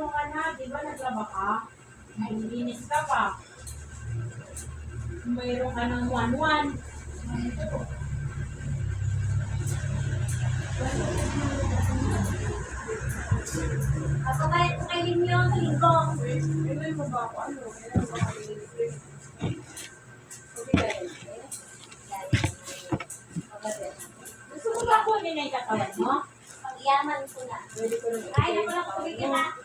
ka na, di ba naglaba ka? Ay, linis ka pa. Mayroon ka ng 1-1. Ako ba, kailin niyo ang linggo. Ano? Kailan ba kayo linis? Gusto mo ba kunin na yung katawan mo? Pag-iyaman ko na. Pwede ko lang. Ay, naku lang, tubig ka na.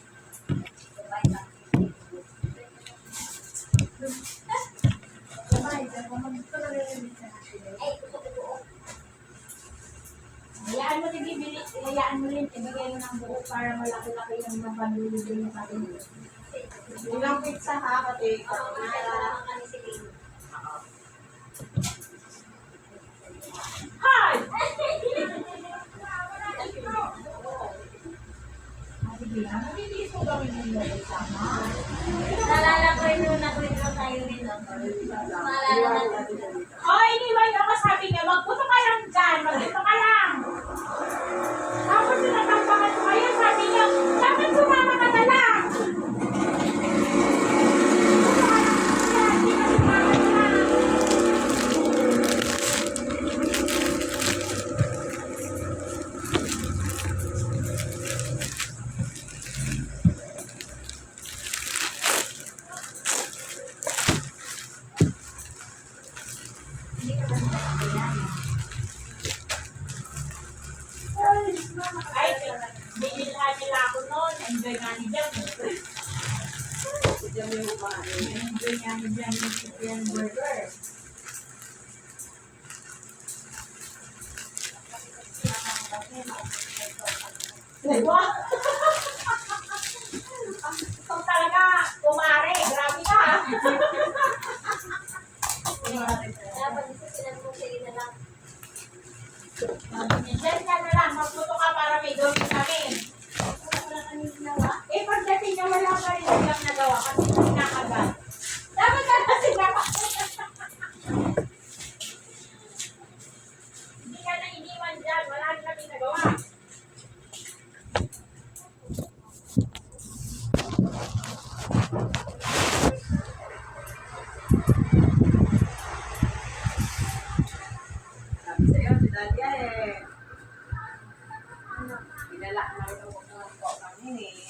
Hayaan mo rin, ibigay mo ng buo para malaki-laki yung mga panlilibre mo sa atin. Ilang pizza ha, pati Oo, naalala ka ni si Lino. Hi! Sige na, mabilis mo gawin yung lolo sama. Naalala ko yun nung nag-withdraw tayo rin. no? Naalala binilhan nila ako noon, enjoy nga ni Jan. Enjoy nga ni Jan yung chicken burger. Ikaw talaga, kumare, grabe ka. Dapat mo siya na lang. Diyan ka na lang, magputo Hey.